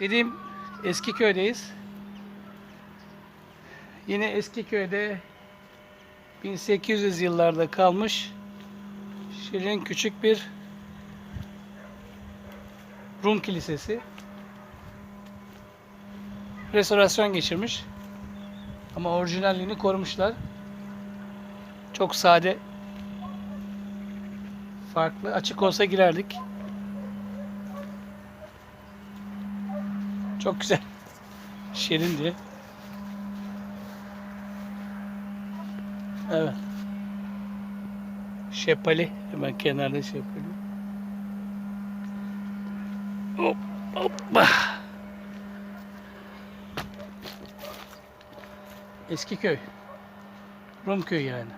Dediğim eski köydeyiz. Yine eski köyde 1800 yıllarda kalmış şirin küçük bir Rum kilisesi. Restorasyon geçirmiş. Ama orijinalliğini korumuşlar. Çok sade. Farklı. Açık olsa girerdik. Çok güzel. Şirindi. Evet. Şepali. Hemen kenarda şepali. Hop, hoppa. Eski köy. Rum köyü yani.